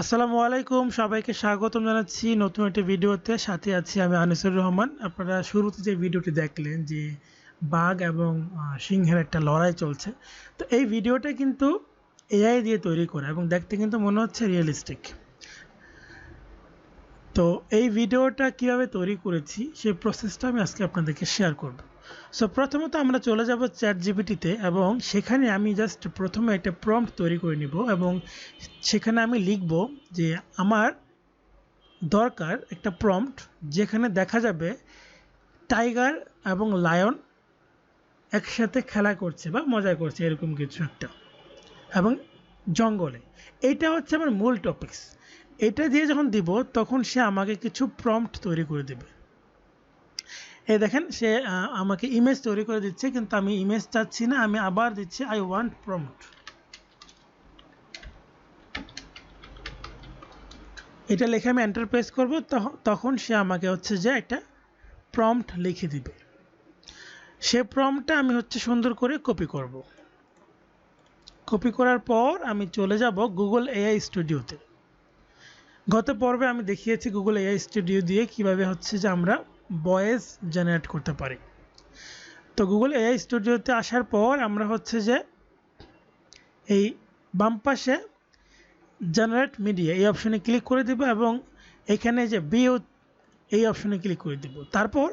আসসালামু আলাইকুম, সবাইকে স্বাগতম জানাচ্ছি নতুন একটি ভিডিওতে। সাথে আছি আমি আনিসুর রহমান। আপনারা শুরুতে যে ভিডিওটি দেখলেন যে বাঘ এবং সিংহের একটা লড়াই চলছে, তো এই ভিডিওটা কিন্তু এআই দিয়ে তৈরি করা এবং দেখতে কিন্তু মনে হচ্ছে রিয়েলিস্টিক তো এই ভিডিওটা কীভাবে তৈরি করেছি, সেই প্রসেসটা আমি আজকে আপনাদেরকে শেয়ার করব। সো প্রথমত আমরা চলে যাব চ্যাট জিপিটিতে এবং সেখানে আমি জাস্ট প্রথমে একটা প্রম্পট তৈরি করে নিব এবং সেখানে আমি লিখব যে আমার দরকার একটা প্রম্পট যেখানে দেখা যাবে টাইগার এবং লায়ন একসাথে খেলা করছে বা মজা করছে, এরকম কিছু একটা এবং জঙ্গলে। এইটা হচ্ছে আমার মূল টপিকস এটা দিয়ে যখন দিব, তখন সে আমাকে কিছু প্রম্পট তৈরি করে দেবে। এই দেখেন, সে আমাকে ইমেজ তৈরি করে দিচ্ছে, কিন্তু আমি ইমেজ চাচ্ছি না, আমি আবার দিচ্ছি আই ওয়ান্ট প্রম্পট এটা লিখে আমি এন্টার প্রেস করব তখন সে আমাকে হচ্ছে যে একটা প্রম্পট লিখে দিবে। সে প্রম্পটটা আমি হচ্ছে সুন্দর করে কপি করব। কপি করার পর আমি চলে যাব গুগল এআই স্টুডিওতে গত পর্বে আমি দেখিয়েছি গুগল এআই স্টুডিও দিয়ে কীভাবে হচ্ছে যে আমরা ভয়েস জেনারেট করতে পারি। তো গুগল এআই স্টুডিওতে আসার পর আমরা হচ্ছে যে এই বাম পাশে জেনারেট মিডিয়া এই অপশনে ক্লিক করে দেব এবং এখানে যে বিও এই অপশনে ক্লিক করে দেব। তারপর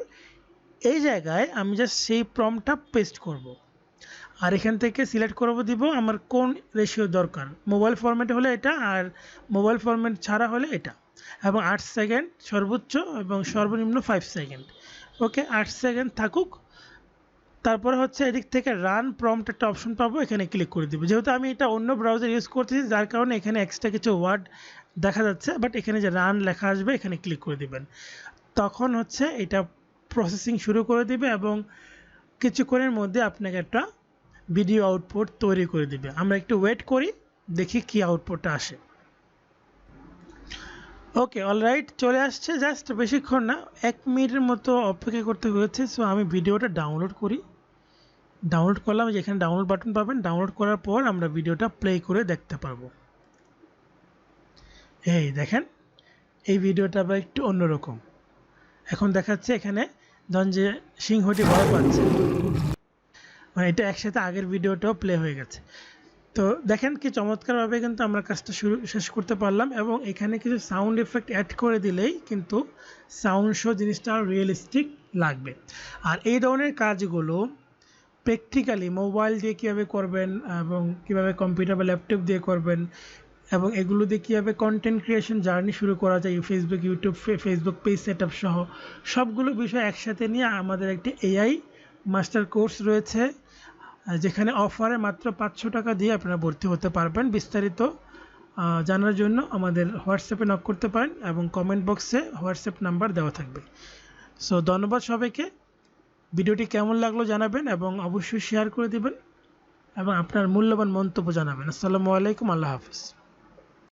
এই জায়গায় আমি জাস্ট সেই প্রমটা পেস্ট করব। আর এখান থেকে সিলেক্ট করব, দিব আমার কোন রেশিও দরকার। মোবাইল ফরম্যাট হলে এটা আর মোবাইল ফরম্যাট ছাড়া হলে এটা। এবং আট সেকেন্ড সর্বোচ্চ এবং সর্বনিম্ন ফাইভ সেকেন্ড। ওকে, আট সেকেন্ড থাকুক। তারপরে হচ্ছে এদিক থেকে রান প্রম্পট একটা অপশন পাবো, এখানে ক্লিক করে দিব। যেহেতু আমি এটা অন্য ব্রাউজার ইউজ করতেছি, যার কারণে এখানে এক্সট্রা কিছু ওয়ার্ড দেখা যাচ্ছে বাট এখানে যে রান লেখা আসবে, এখানে ক্লিক করে দিবেন। তখন হচ্ছে এটা প্রসেসিং শুরু করে দিবে এবং কিছুক্ষণের মধ্যে আপনাকে একটা ভিডিও আউটপুট তৈরি করে দিবে। আমরা একটু ওয়েট করি, দেখি কি আউটপুটটা আসে। ওকে অলরাইট চলে আসছে জাস্ট বেশিক্ষণ না, এক মিনিটের মতো অপেক্ষা করতে হয়েছে সো আমি ভিডিওটা ডাউনলোড করি। ডাউনলোড করলাম যেখানে ডাউনলোড বাটন পাবেন। ডাউনলোড করার পর আমরা ভিডিওটা প্লে করে দেখতে পারব। এই দেখেন, এই ভিডিওটা আবার একটু অন্যরকম। এখন দেখাচ্ছে এখানে ধরুন যে সিংহটি ভয় পাচ্ছে। মানে এটা একসাথে আগের ভিডিওটাও প্লে হয়ে গেছে। তো দেখেন কি চমৎকারভাবে কিন্তু আমরা কাজটা শুরু, শেষ করতে পারলাম এবং এখানে কিছু সাউন্ড এফেক্ট অ্যাড করে দিলেই কিন্তু সাউন্ড শো জিনিসটা রিয়েলিস্টিক লাগবে। আর এই ধরনের কাজগুলো প্র্যাকটিক্যালি মোবাইল দিয়ে কীভাবে করবেন এবং কীভাবে কম্পিউটার বা ল্যাপটপ দিয়ে করবেন এবং এগুলো দিয়ে কীভাবে কন্টেন্ট ক্রিয়েশন জার্নি শুরু করা যায় Facebook YouTube Facebook page set সহ সবগুলো বিষয় একসাথে নিয়ে আমাদের একটি এআই মাস্টার কোর্স রয়েছে। যেখানে অফারে মাত্র পাঁচশো টাকা দিয়ে আপনারা ভর্তি হতে পারবেন বিস্তারিত জানার জন্য আমাদের হোয়াটসঅ্যাপে নক করতে পারেন এবং কমেন্ট বক্সে হোয়াটসঅ্যাপ নাম্বার দেওয়া থাকবে। সো ধন্যবাদ সবাইকে। ভিডিওটি কেমন লাগল জানাবেন এবং অবশ্যই শেয়ার করে দেবেন এবং আপনার মূল্যবান মন্তব্য জানাবেন। আসসালামু আলাইকুম, আল্লাহ হাফিজ।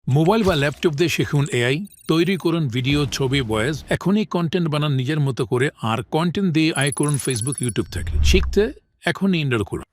মোবাইল বা ল্যাপটপ দিয়ে শিখুন এআই তৈরি করুন ভিডিও ছবি ভয়েস এখনই কন্টেন্ট বানান নিজের মতো করে, আর কন্টেন্ট দিয়ে আয় করুন ফেসবুক ইউটিউব থেকে। শিখতে এখনই ইনরোল করুন।